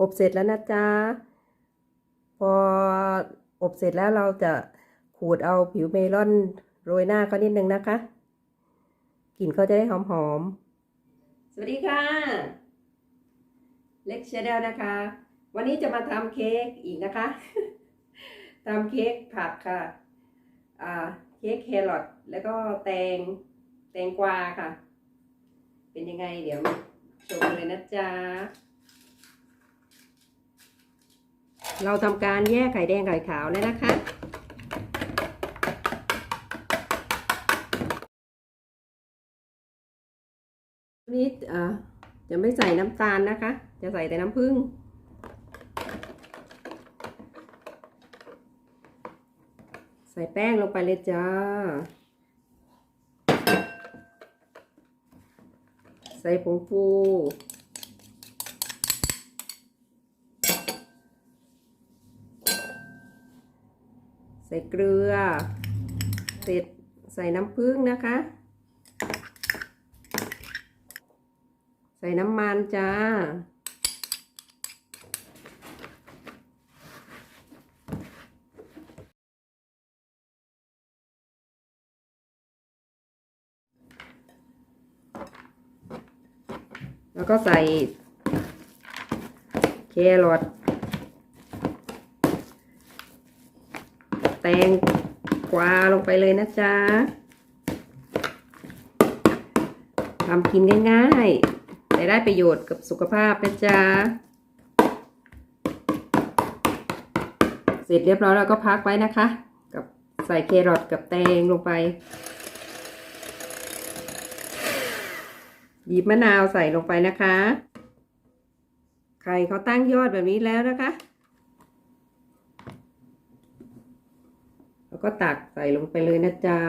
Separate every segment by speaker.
Speaker 1: อบเสร็จแล้วนะจ๊ะ พออบเสร็จแล้วเราจะขูดเอาผิวเมลอนโรยหน้าก็นิดนึงนะคะกลิ่นเขาจะได้หอมๆสวัสดีค่ะ เล็กเชเดลนะคะ วันนี้จะมาทำเค้กอีกนะคะทำเค้กผักค่ะอ่าเค้กแครอทแล้วก็แตงแตงกวาค่ะ เป็นยังไงเดี๋ยวชมเลยนะจ๊ะ เราทำการแยกไข่แดงไข่ขาวแล้วนะคะ นี่อ่าจะไม่ใส่น้ำตาลนะคะ จะใส่แต่น้ำผึ้งใส่แป้งลงไปเลยจ้า ใส่ผงฟู ใส่เกลือ เสร็จใส่น้ำผึ้งนะคะ ใส่น้ำมันจ้า แล้วก็ใส่แครอท แตงกวาลงไปเลยนะจ๊ะทำกินง่ายๆ แต่ได้ประโยชน์กับสุขภาพนะจ๊ะ เสร็จเรียบร้อยแล้วก็พักไว้นะคะ กับใส่แครอทกับแตงลงไปบีบมะนาวใส่ลงไปนะคะ ไข่เขาตั้งยอดแบบนี้แล้วนะคะ แล้ว ก็ตักใส่ลงไปเลยนะจ๊ะ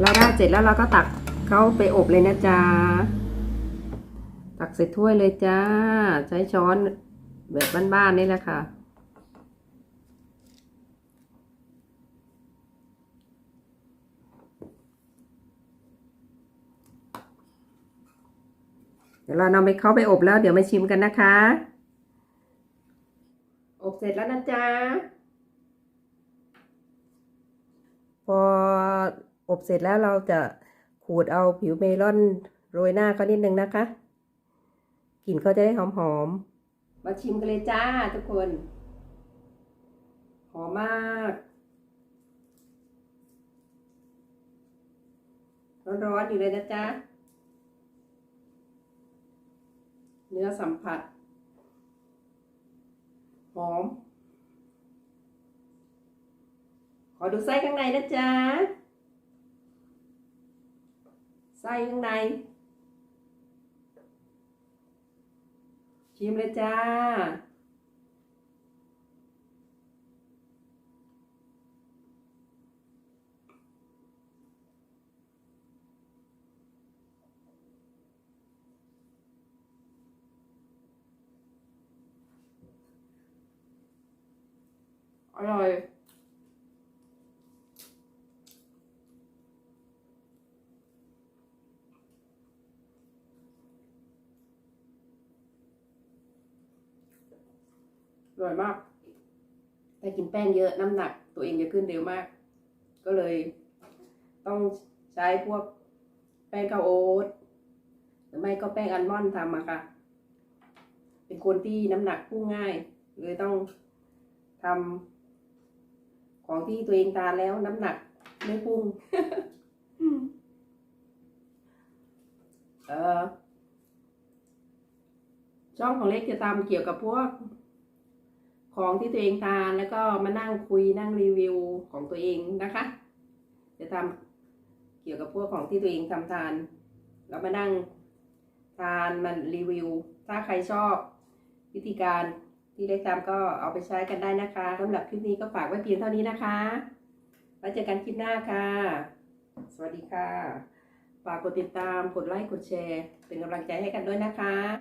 Speaker 1: เราได้เสร็จแล้วเราก็ตักเข้าไปอบเลยนะจ๊ะ ตักใส่ถ้วยเลยจ้า ใช้ช้อนแบบบ้านๆนี่แหละค่ะ เดี๋ยวเรานำไปเข้าไปอบแล้ว เดี๋ยวมาชิมกันนะคะ อบเสร็จแล้วนะจ๊ะ พออบเสร็จแล้วเราจะขูดเอาผิวเมลอนโรยหน้าเขานิดนึงนะคะ กลิ่นเขาจะได้หอมๆ มาชิมกันเลยจ้าทุกคน หอมมากร้อนๆอยู่เลยนะจ๊ะ เนื้อสัมผัส หอม ขอดูไส้ข้างในนะจ๊ะ ไส้ข้างใน ชิมเลยจ้า อร่อย อร่อยมาก แต่กินแป้งเยอะน้ำหนักตัวเองจะขึ้นเร็วมาก ก็เลยต้องใช้พวกแป้งข้าวโอ๊ตหรือไม่ก็แป้งอัลมอนด์ทำมาค่ะ เป็นคนที่น้ำหนักพุ่งง่าย เลยต้องทำ ของที่ตัวเองทานแล้วน้ำหนักไม่พุ่งเออช่องของเล็กจะทำเกี่ยวกับพวก ของที่ตัวเองทานแล้วก็มานั่งคุยนั่งรีวิวของตัวเองนะคะ จะทำเกี่ยวกับพวกของที่ตัวเองทำทานแล้วมานั่งทานมันรีวิว ถ้าใครชอบวิธีการ ที่ได้ทำก็เอาไปใช้กันได้นะคะสำหรับคลิปนี้ก็ฝากไว้เพียงเท่านี้นะคะไว้เจอกันคลิปหน้าค่ะ สวัสดีค่ะ ฝากกดติดตาม กดไลค์ กดแชร์ เป็นกำลังใจให้กันด้วยนะคะ